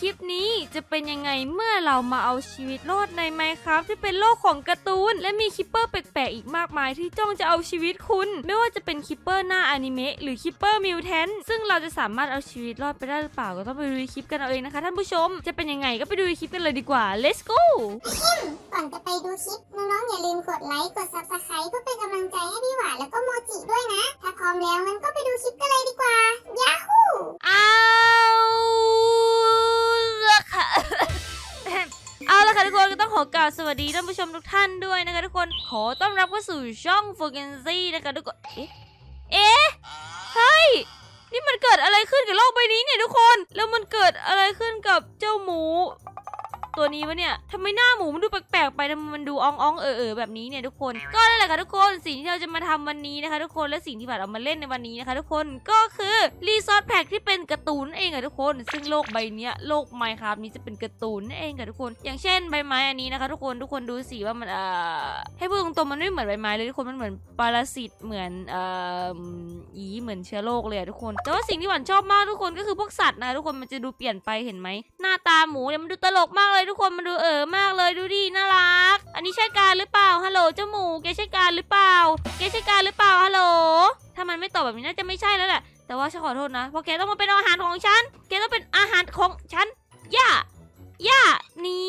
คลิปนี้จะเป็นยังไงเมื่อเรามาเอาชีวิตรอดในไมครับที่เป็นโลกของการ์ตูน และมีคิปเปอร์แปลกๆอีกมากมายที่จ้องจะเอาชีวิตคุณ ไม่ว่าจะเป็นคิปเปอร์หน้าอนิเมะหรือคิปเปอร์มิวแทนซึ่งเราจะสามารถเอาชีวิตรอดไปได้หรือเปล่าก็ต้องไปดูคลิปกันเอาเองนะคะท่านผู้ชม จะเป็นยังไงก็ไปดูคลิปกันเลยดีกว่า let's go ก่อนจะไปดูคลิปน้องๆอย่าลืมกดไลค์กด subscribe เพื่อเป็นกำลังใจให้พี่หวานแล้วก็โมจิด้วยนะ ถ้าพร้อมแล้วงั้นก็ไปดู สวัสดีท่านผู้ชมทุกท่านด้วยนะคะทุกคนขอต้อนรับเข้าสู่ช่อง f o r g e n z y นะคะทุกคนเอ๊ะเอ๊ะเฮ้ยนี่มันเกิดอะไรขึ้นกับโลกใบนี้เนี่ยทุกคน แล้วมันเกิดอะไรขึ้นกับเจ้าหมู ตัวนี้วะเนี่ยทำไมหน้าหมูมันดูแปลกๆไปทำไมมันดูอ่องๆเออๆแบบนี้เนี่ยทุกคน ก็นั่นแหละค่ะทุกคนสิ่งที่เราจะมาทำวันนี้นะคะ ทุกคนและสิ่งที่บัตรเอามาเล่นในวันนี้นะคะ ทุกคนก็คือรีซอสแพ็กที่เป็นการ์ตูนเองค่ะทุกคน ซึ่งโลกใบเนี้ยโลกไมค์ครับนี้จะเป็นการ์ตูนนั่นเองค่ะทุกคน อย่างเช่นใบไม้อันนี้นะคะ ทุกคนทุกคนดูสิว่ามันเอ่อให้พูดตรงๆมันไม่เหมือนใบไม้เลยทุกคนมันเหมือนปรสิตเหมือนเอ่ออีเหมือนเชื้อโรคเลยทุกคน แต่ว่าสิ่งที่หวานชอบมากทุกคนก็คือพวกสัตว์นะคะทุกคนมันจะดูเปลี่ยนไปเห็นไหมหน้าตาหมูเนี่ยมันดูตลกมากเลยทุกคนมันดูเอ๋อมากเลยดูดิน่ารัก อันนี้ใช่การหรือเปล่าฮัลโหลเจ้าหมูแกใช่การหรือเปล่าแกใช่การหรือเปล่าฮัลโหลถ้ามันไม่ตอบแบบนี้น่าจะไม่ใช่แล้วแหละแต่ว่าฉันขอโทษนะเพราะแกต้องมาเป็นอาหารของฉันแกต้องเป็นอาหารของฉันย่าย่านี่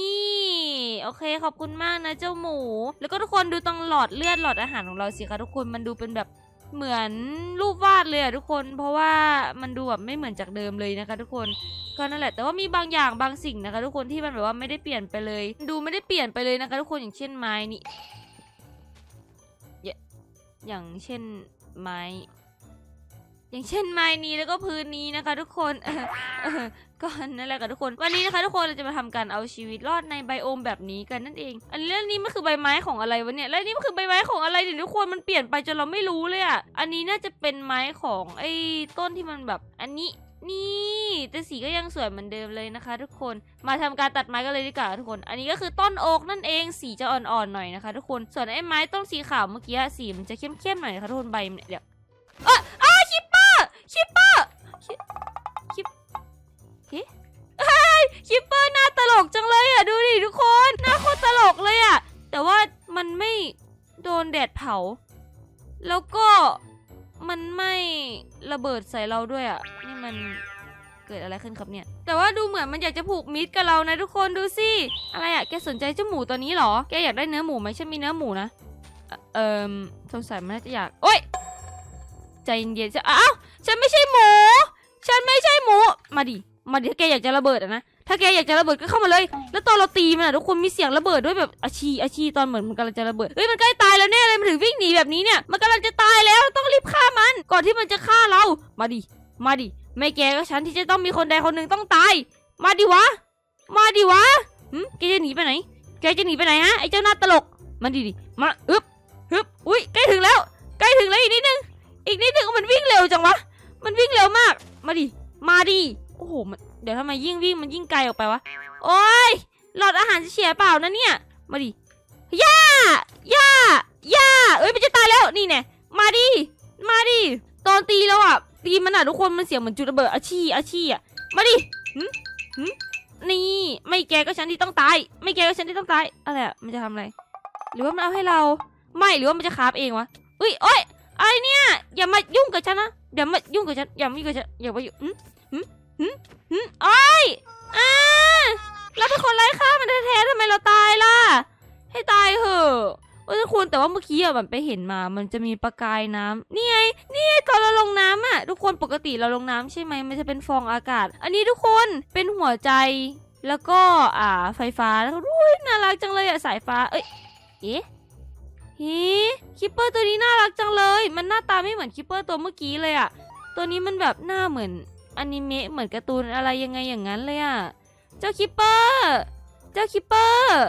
โอเคขอบคุณมากนะเจ้าหมู แล้วก็ทุกคนดูตรงหลอดเลือดหลอดอาหารของเราสิคะทุกคนมันดูเป็นแบบ เหมือนรูปวาดเลยอะทุกคน เพราะว่ามันดูแบบไม่เหมือนจากเดิมเลยนะคะ ทุกคนก็นั่นแหละแต่ว่ามีบางอย่างบางสิ่งนะคะ ทุกคนที่มันแบบว่าไม่ได้เปลี่ยนไปเลย ดูไม่ได้เปลี่ยนไปเลยนะคะ ทุกคนอย่างเช่นไม้นี่อย่างเช่นไม้ อย่างเช่นไม้นี้แล้วก็พื้นนี้นะคะ ทุกคนก็นั่นแหละค่ะทุกคน วันนี้นะคะทุกคนเราจะมาทำการเอาชีวิตรอดในไบโอมแบบนี้กันนั่นเอง อันนี้เรื่องนี้มันคือใบไม้ของอะไรวะเนี่ยแล้วนี่มันคือใบไม้ของอะไรเนี่ยทุกคนมันเปลี่ยนไปจนเราไม่รู้เลยอะอันนี้น่าจะเป็นไม้ของไอ้ต้นที่มันแบบ อันนี้นี่แต่สีก็ยังสวยเหมือนเดิมเลยนะคะ ทุกคนมาทำการตัดไม้กันเลยดีกว่าทุกคน อันนี้ก็คือต้นโอ๊กนั่นเองสีจะอ่อนๆหน่อยนะคะ ทุกคนส่วนไอ้ไม้ต้นสีขาวเมื่อกี้สีมันจะเข้มๆหน่อยนะคะทุกคนใบเนี่ยเดี๋ยวเอออ้าคิป คิปเปอร์คิปคิปเฮ้ยคิปเปอร์หน้าตลกจังเลยอะ ดูดิทุกคนหน้าโคตรตลกเลยอะ แต่ว่ามันไม่โดนแดดเผา แล้วก็มันไม่ระเบิดใส่เราด้วยอะ นี่มันเกิดอะไรขึ้นครับเนี่ย แต่ว่าดูเหมือนมันอยากจะผูกมิตรกับเรานะทุกคนดูสิ อะไรอะ แกสนใจเจ้าหมูตัวนี้เหรอ แกอยากได้เนื้อหมูไหมฉันมีเนื้อหมูนะ เอ่อสงสัยมันน่าจะอยาก โอ๊ย ใจเย็นๆอ้าวฉันไม่ใช่หมู ฉันไม่ใช่หมู มาดิ มาดิถ้าแกอยากจะระเบิดอะนะ ถ้าแกอยากจะระเบิดก็เข้ามาเลย แล้วตอนเราตีมันอะทุกคนมีเสียงระเบิดด้วยแบบอาชีอาชีตอนเหมือนมันกำลังจะระเบิด เฮ้ยมันใกล้ตายแล้วแน่เลยมันถึงวิ่งหนีแบบนี้เนี่ย มันกำลังจะตายแล้วต้องรีบฆ่ามัน ก่อนที่มันจะฆ่าเรา มาดิ มาดิ ไม่แกก็ฉันที่จะต้องมีคนใดคนหนึ่งต้องตาย มาดิวะ มาดิวะหึแกจะหนีไปไหน แกจะหนีไปไหนฮะไอ้เจ้าหน้าตลก มาดิดิ มา อึบฮึบ อุ้ยใกล้ถึงแล้ว ใกล้ถึงแล้วอีกนิดนึง อีกนิดนึงมันวิ่งเร็วจังวะ มันวิ่งเร็วมาก มาดิ มาดิ โอ้โหมันเดี๋ยวทำไมยิ่งวิ่งมันยิ่งไกลออกไปวะ โอ้ย หลอดอาหารจะเฉียเปล่านะเนี่ย มาดิย่าย่าย่าเอ้ยมันจะตายแล้ว นี่แน่มาดิ มาดิ ตอนตีแล้วอะ ตีมันอะทุกคนมันเสียงเหมือนจุดระเบิดอาชีอาชีอะ มาดิหึหึนี่ ไม่แกก็ฉันที่ต้องตาย ไม่แกก็ฉันที่ต้องตาย อะไรอะ มันจะทำอะไร หรือว่ามันเอาให้เรา ไม่ หรือว่ามันจะคาบเองวะอุ้ยโอ้ย อะไรเนี่ยอย่ามายุ่งกับฉันนะอย่ามายุ่งกับฉันอย่ามายุ่งกับฉันอย่ามายุ่งหืมหืมหืมหืมโอ้อ่าเราเป็นคนไร้ค่ามันแท้ๆทำไมเราตายล่ะ ให้ตายเหอะโอ้ยทุกคนแต่ว่าเมื่อกี้อะมันไปเห็นมา มันจะมีประกายน้ำนี่ไงนี่ไงตอนเราลงน้ำอะทุกคนปกติเราลงน้ำใช่ไหมมันจะเป็นฟองอากาศ อันนี้ทุกคนเป็นหัวใจแล้วก็อ่าไฟฟ้าแล้วอุ้ยน่ารักจังเลยอะสายฟ้าเอ้ยเอ๊ะ ฮ้คิปเปอร์ตัวนี้น่ารักจังเลย มันหน้าตาไม่เหมือนคิปเปอร์ตัวเมื่อกี้เลยอะตัวนี้มันแบบหน้าเหมือนอนิเมะเหมือนการ์ตูนอะไรยังไงอย่างนั้นเลยอะเจ้าคิปเปอร์ เจ้าคิปเปอร์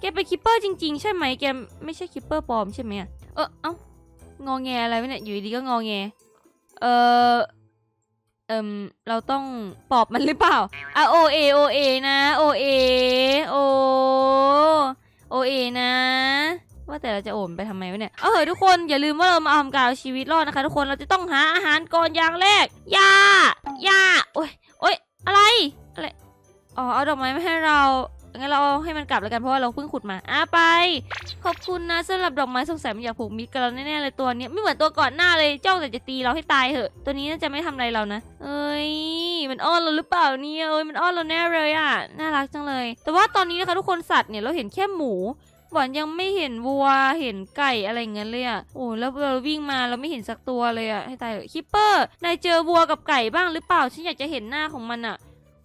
แกเป็นคิปเปอร์จริง ๆ ใช่ไหมแกไม่ใช่คิปเปอร์ปลอมใช่ไหมอะเออเอ้างอแงอะไรวะเนี่ยอยู่ดีก็งอแง เออเอิมเราต้องปอบมันหรือเปล่าอะโอเอโอเอนะโอเอโอโอเอนะ ว่าแต่เราจะโอนไปทำไมวะเนี่ย เอาเหอะทุกคนอย่าลืมว่าเรามาทำการชีวิตรอดนะคะ ทุกคนเราจะต้องหาอาหารก่อนอย่างแรกยายาโอ้ยโอ้ยอะไรอะไรอ๋อเอาดอกไม้มาให้เรางั้นเราให้มันกลับแล้วกันเพราะว่าเราเพิ่งขุดมาอะไป ขอบคุณนะสำหรับดอกไม้สงสัยมันอยากผูกมิตรกับเราแน่ๆเลยตัวนี้ไม่เหมือนตัวก่อนหน้าเลยจ้องแต่จะตีเราให้ตายเหอะ ตัวนี้น่าจะไม่ทำอะไรเรานะ เอ้ยมันอ้อนเราหรือเปล่าเนี่ยเอ้ยมันอ้อนเราแน่เลยอะน่ารักจังเลย แต่ว่าตอนนี้นะคะทุกคนสัตว์เนี่ยเราเห็นแค่หมู หวานยังไม่เห็นวัวเห็นไก่อะไรเงี้ยเลยอะโอ้แล้วเราวิ่งมาเราไม่เห็นสักตัวเลยอะให้ตายเถอะคิปเปอร์นายเจอวัวกับไก่บ้างหรือเปล่าฉันอยากจะเห็นหน้าของมันอะ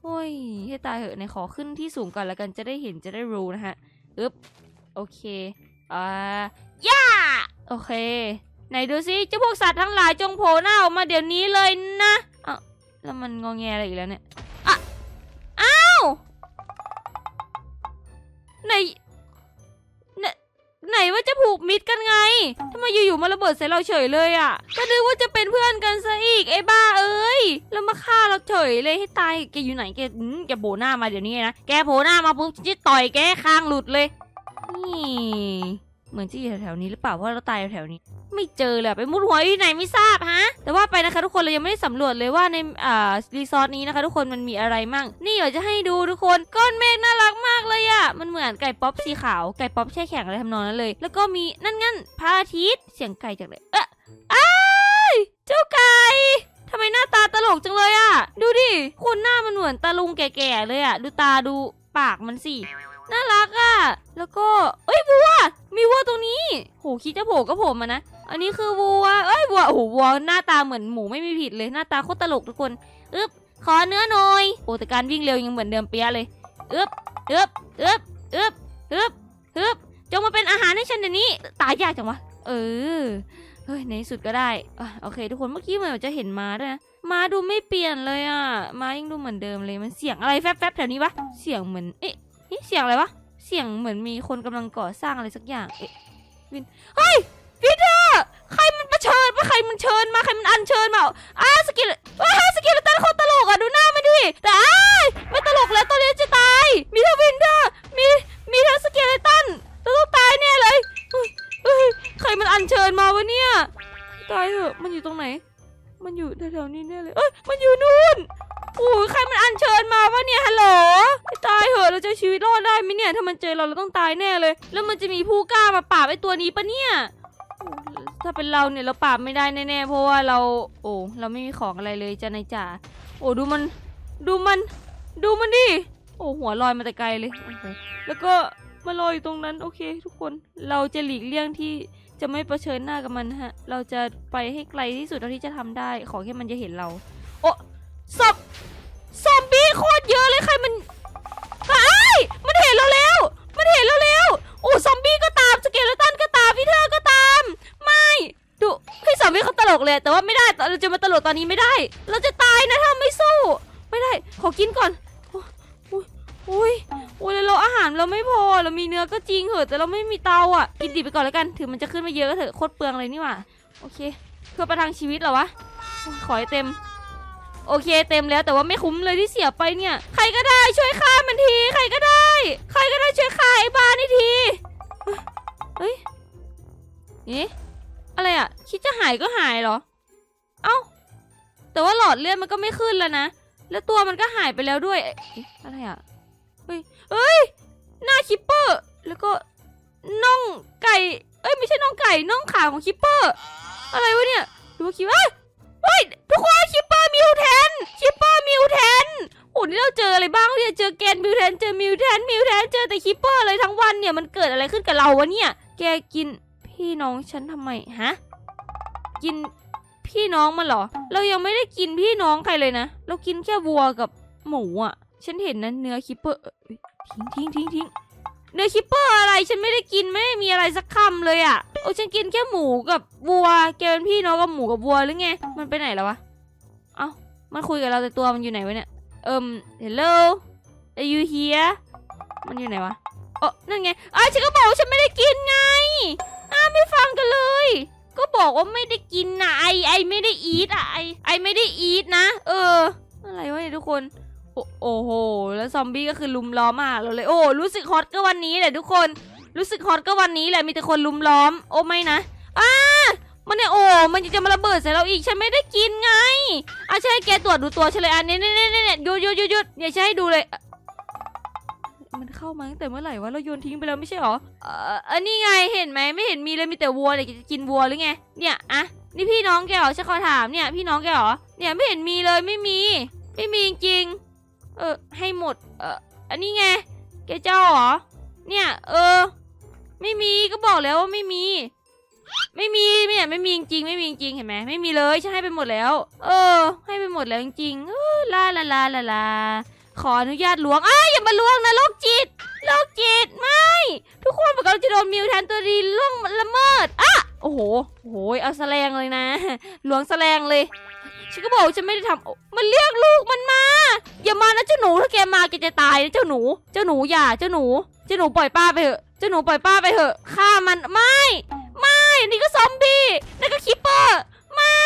โอ้ยให้ตายเหอะนายขอขึ้นที่สูงก่อนแล้วกันจะได้เห็นจะได้รู้นะฮะอึ๊บโอเคอ่าย่าโอเคไหนดูซิเจ้าพวกสัตว์ทั้งหลายจงโผล่หน้าออกมาเดี๋ยวนี้เลยนะอ้าวแล้วมันงอแงอะไรอีกแล้วเนี่ยอะอ้าวไหน ไหนว่าจะผูกมิตรกันไงทำไมอยู่ๆมาระเบิดใส่เราเฉยเลยอะ ก็นึกว่าจะเป็นเพื่อนกันซะอีกไอ้บ้าเอ้ย แล้วมาฆ่าเราเฉยเลยให้ตายแกอยู่ไหนแกแกโผล่หน้ามาเดี๋ยวนี้นะ แกโผล่หน้ามาปุ๊บฉันจะต่อยแกคางหลุดเลย นี่ เหมือนจะอยู่แถวๆนี้หรือเปล่าเพราะเราตายแถวๆนี้ ไม่เจอเลยอะไปมุดหัวอยู่ไหนไม่ทราบฮะ แต่ว่าไปนะคะทุกคนเรายังไม่ได้สำรวจเลยว่าในอ่ารีสอร์ทนี้นะคะ ทุกคนมันมีอะไรมั่ง นี่เดี๋ยวจะให้ดูทุกคนก้อนเมฆน่ารักมากเลยอะมันเหมือนไก่ป๊อปสีขาวไก่ป๊อปแช่แข็งอะไรทำนองนั้นเลย แล้วก็มีนั่นงั้นพระอาทิตย์เสียงไก่จากไหนเอ๊ะอ้ายเจ้าไก่ทำไมหน้าตาตลกจังเลยอะดูดิคนหน้ามันเหมือนตาลุงแก่ๆเลยอะดูตาดูปากมันสิ น่ารักอะแล้วก็ เอ้ยวัว มีวัวตรงนี้โหคิดจะโผล่ก็โผล่มานะ อันนี้คือวัว เอ้ยวัวโอ้โหวัวหน้าตาเหมือนหมูไม่มีผิดเลย หน้าตาโคตรตลกทุกคนอึ๊บ ขอเนื้อหน่อย โอ้แต่การวิ่งเร็วยังเหมือนเดิมเปียเลยอึ๊บอึ๊บอึ๊บอึ๊บอึ๊บอึ๊บจงมาเป็นอาหารให้ฉันเดี๋ยวนี้ ตายยากจังวะ เออ เฮ้ยในที่สุดก็ได้โอเค ทุกคน เมื่อกี้เหมือนจะเห็นม้าด้วยนะม้าดูไม่เปลี่ยนเลยอะม้ายังดูเหมือนเดิมเลย มันเสียงอะไรแฟบๆแถวนี้วะ เสียงเหมือน เอ๊ะ เอ๊ะเสียงอะไรวะ เสียงเหมือนมีคนกำลังก่อสร้างอะไรสักอย่าง เอ๊ะวิน เฮ้ยวินเดอร์ใครมันประเชิญมาใครมันเชิญมาใครมันอัญเชิญมาอ้าสกิลว้าสกิลตันคตรตลกอะดูหน้ามันดิแต่อ้ายไม่ตลกแล้วตอนนี้จะตาย มีทั้งวินเดอร์มีมีทั้งสกิลตันต้องตายแน่เลยเฮ้ยเฮ้ยใครมันอัญเชิญมาวะเนี่ยตายเถอะมันอยู่ตรงไหน มันอยู่แถวๆนี้แน่เลยเอ้ยมันอยู่นู่น อ้ยใครมันอัญเชิญมาวะเนี่ยฮัลโหลตายเหอะเราจะชีวิตรอดได้ไหมเนี่ยถ้ามันเจอเราเราต้องตายแน่เลย แล้วมันจะมีผู้กล้ามาปราบไอ้ตัวนี้ปะเนี่ยถ้าเป็นเราเนี่ยเราปราบไม่ได้แน่ๆเพราะว่าเราโอ้เราไม่มีของอะไรเลยจ้านายจ๋าโอ้ดูมันดูมัน ดูมันดิโอ้หัวลอยมาแต่ไกลเลย แล้วก็มาลอยอยู่ตรงนั้นโอเค ทุกคนเราจะหลีกเลี่ยงที่จะไม่เผชิญหน้ากับมันฮะ เราจะไปให้ไกลที่สุดเท่าที่จะทำได้ ขอแค่มันจะเห็นเรา โอ้ ศพซอมบี้โคตรเยอะเลยใครมันไอ้ยมันเห็นเราแล้ว มันเห็นเราแล้วโอ้ซอมบี้ก็ตามสเกเลตันก็ตามพี่เตอร์ก็ตาม ไม่ดูพี่ซอมบี้เขาตลกเลย แต่ว่าไม่ได้เราจะมาตลกตอนนี้ไม่ได้ เราจะตายนะถ้าไม่สู้ ไม่ได้ ขอกินก่อนโอ้ยอ้ยโอ้ยเราอาหารเราไม่พอ เรามีเนื้อก็จริงเหอะ แต่เราไม่มีเตาอะ กินดิบไปก่อนแล้วกัน ถึงมันจะขึ้นมาเยอะก็เถอะ โคตรเปลืองเลยนี่หว่า โอเค เพื่อประทังชีวิตเหรอวะ ขอให้เต็ม โอเคเต็มแล้วแต่ว่าไม่คุ้มเลยที่เสียไปเนี่ย ใครก็ได้ช่วยฆ่ามันที ใครก็ได้ ใครก็ได้ช่วยฆ่าไอ้บ้านี่ทีเฮ้ยเอ๊ะอะไรอะคิดจะหายก็หายเหรอ เอ้า แต่ว่าหลอดเลือดมันก็ไม่ขึ้นแล้วนะ แล้วตัวมันก็หายไปแล้วด้วยเอ๊ะอะไรอะเฮ้ยเฮ้ยหน้าคิปเปอร์ แล้วก็น่องไก่ เอ้ยไม่ใช่น่องไก่น่องขาของคิปเปอร์ อะไรวะเนี่ยดูว่าคิปเป คิปเปอร์มิวแทนโอ้นี่เราเจออะไรบ้างเนี่ยเจอแกนมิวแทนเจอมิวแทนมิวแทนเจอแต่คิปเปอร์เลยทั้งวันเนี่ยมันเกิดอะไรขึ้นกับเราวะเนี่ย แกกินพี่น้องฉันทำไมฮะกินพี่น้องมันเหรอ เรายังไม่ได้กินพี่น้องใครเลยนะ เรากินแค่วัวกับหมูอะ ฉันเห็นนะเนื้อคิปเปอร์ทิ้งทิ้งทิ้งทิ้งเนื้อคิปเปอร์อะไรฉันไม่ได้กินไม่ได้มีอะไรสักคำเลยอะ โอ้ฉันกินแค่หมูกับวัว แกเป็นพี่น้องกับหมูกับวัวหรือไง มันไปไหนแล้ววะ มันคุยกับเราแต่ตัวมันอยู่ไหนวะเนี่ย เอิม hello are you here มันอยู่ไหนวะเออนั่นไงอ้าฉันก็บอกว่าฉันไม่ได้กินไง อ้าไม่ฟังกันเลย ก็บอกว่าไม่ได้กินนะไอไอไม่ได้อีทอะไอไอไม่ได้อีทนะ เออ อะไรวะเนี่ยทุกคน โอโอ้โห แล้วซอมบี้ก็คือลุมล้อมมาเราเลย โอ้ รู้สึกฮอตก็วันนี้แหละทุกคน รู้สึกฮอตก็วันนี้แหละ มีแต่คนลุมล้อม โอ้ไม่นะอ้า มันเนี่ยโอ้มันจะมาระเบิดใส่เราอีกฉันไม่ได้กินไงอะใช่แกตรวจดูตัวฉันเลยอันนี้เนี่ยเนี่ยเนี่ยหยุดหยุดหยุดหยุดอย่าใช่ให้ดูเลยมันเข้ามาตั้งแต่เมื่อไหร่วะเราโยนทิ้งไปแล้วไม่ใช่หรอเอออันนี้ไงเห็นไหมไม่เห็นมีเลยมีแต่วัวเนี่ยแกจะกินวัวหรือไงเนี่ยอะนี่พี่น้องแกเหรอฉันขอถามเนี่ยพี่น้องแกเหรอเนี่ยไม่เห็นมีเลยไม่มี ไม่มีจริงเออให้หมดเอออันนี้ไงแกเจ้าเหรอเนี่ยเออ ไม่มีก็บอกแล้วว่าไม่มี ไม่มีเนี่ยไม่มีจริงไม่มีจริงเห็นไหมไม่มีเลยฉันให้ไปหมดแล้ว เออ ให้ไปหมดแล้วจริงๆเออลาลาลาลาลาขออนุญาตล้วงอ้ายอย่ามาล้วงนะโรคจิตโรคจิตไม่ ทุกคนบอกเราจะโดนมิวแทนตัวดีล่วงละเมิดอะโอ้โหโอ้โหเอาแสลงเลยนะล้วงแสลงเลยฉันก็บอกฉันไม่ได้ทำมันเรียกลูกมันมา อย่ามานะเจ้าหนูถ้าแกมาแกจะตายนะเจ้าหนู เจ้าหนูอย่าเจ้าหนู เจ้าหนูปล่อยป้าไปเถอะ เจ้าหนูปล่อยป้าไปเถอะฆ่ามันไม่ นี่ก็ซอมบี้นั่นก็คิปเปอร์ไม่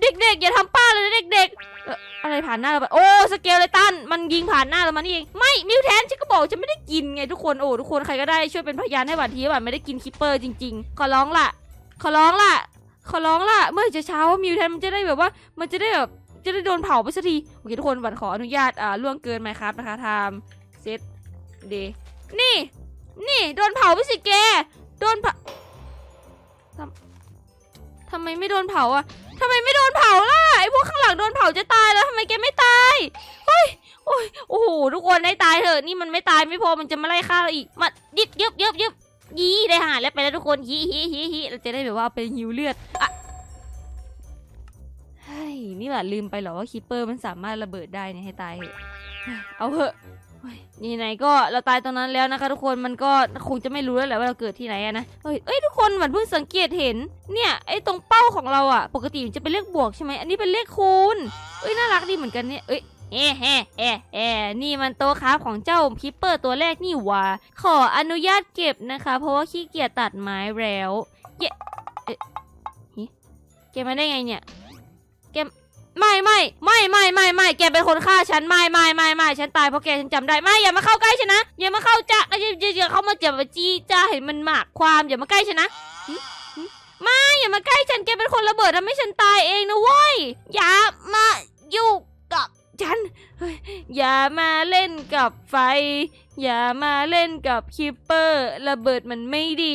เด็กๆอย่าทำป้าเลยนะเด็กๆอะไรผ่านหน้าเราไปโอ้สเกลเลยตันมันยิงผ่านหน้าเรามานี่เองไม่มิวแทนฉันก็บอกฉันไม่ได้กินไงทุกคนโอ้ทุกคนใครก็ได้ช่วยเป็นพยานให้หวานทีว่าไม่ได้กินคิปเปอร์จริง ๆ ขอร้องล่ะ ขอร้องล่ะ ขอร้องล่ะ เมื่อจะเช้าว่ามิวแทนมันจะได้แบบว่า มันจะได้แบบจะได้โดนเผาไปสักทีโอเคทุกคนหวันขออนุญาตอ่าล่วงเกินไหมครับนะคะไทม์เซตเดนี่นี่โดนเผาไปสิแก โดนเผาทำทำไมไม่โดนเผาอะทำไมไม่โดนเผาล่ะไอพวกข้างหลังโดนเผาจะตายแล้วทำไมแกไม่ตายเฮ้ยโอ้ยโอ้โหทุกคนได้ตายเถอะนี่มันไม่ตายไม่พอมันจะมาไล่ฆ่าเราอีกมายิบยิบยิบยิบยี่ได้หาแล้วไปแล้วทุกคนฮิฮิฮิฮิเราจะได้แบบว่าเป็นหิวเลือดอะเฮ้ยนี่แหละลืมไปเหรอว่าคิปเปอร์มันสามารถระเบิดได้เนี่ยให้ตายเถอะเอาเถอะ นี่ไหนก็เราตายตรงนั้นแล้วนะคะ ทุกคนมันก็คงจะไม่รู้แล้วแหละว่าเราเกิดที่ไหนอะนะเฮ้ยเอ้ยทุกคนเหมือนเพิ่งสังเกตเห็นเนี่ยไอ้ตรงเป้าของเราอะปกติมันจะเป็นเลขบวกใช่ไหมอันนี้เป็นเลขคูณเอ้ยน่ารักดีเหมือนกันเนี่ยเอ้ยเอ๊ะเอ๊ะเอ๊ะเอ๊ะนี่มันโต๊ะค้าของเจ้าคิปเปอร์ตัวแรกนี่ว่าขออนุญาตเก็บนะคะ เพราะว่าขี้เกียจตัดไม้แล้วเย้เอ๊ะหิแกมาได้ไงเนี่ยแกไม่ไม่ไม่ไม่ไม่ไม่ แกเป็นคนฆ่าฉันไม่ไม่ไม่ไม่ฉันตายเพราะแกฉันจำได้ไม่อย่ามาเข้าใกล้ฉันนะอย่ามาเข้าจ้าอย่าอย่าอย่าเข้ามาจับมาจี้จ้าเห็นมันหมากความอย่ามาใกล้ฉันนะไม่อย่ามาใกล้ฉันแกเป็นคนระเบิดทำให้ฉันตายเองนะเว้ยอย่ามาอยุ่กับฉันอย่ามาเล่นกับไฟ อย่ามาเล่นกับคิปเปอร์ระเบิดมันไม่ดี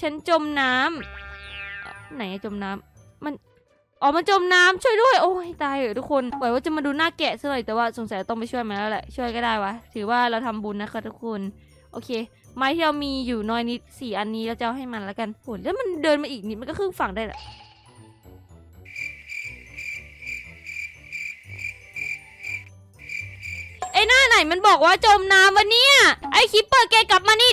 ฉันจมน้ำไหนจมน้ำมัน อ๋อมันจมน้ำช่วยด้วย โอ้ยตายเหอะทุกคนหวังว่าจะมาดูหน้าแกะซะหน่อยแต่ว่าสงสัยต้องไปช่วยมันแล้วแหละ ช่วยก็ได้วะ ถือว่าเราทำบุญนะคะทุกคน โอเค ไม้ที่เรามีอยู่น้อยนิดสี่อันนี้เราจะเอาให้มันแล้วกันโหแล้วมันเดินมาอีกนิดมันก็ครึ่งฝั่งได้แหละไอ้หน้าไหนมันบอกว่าจมน้ำวะเนี่ย ไอ้คิปเปอร์แกกลับมานี่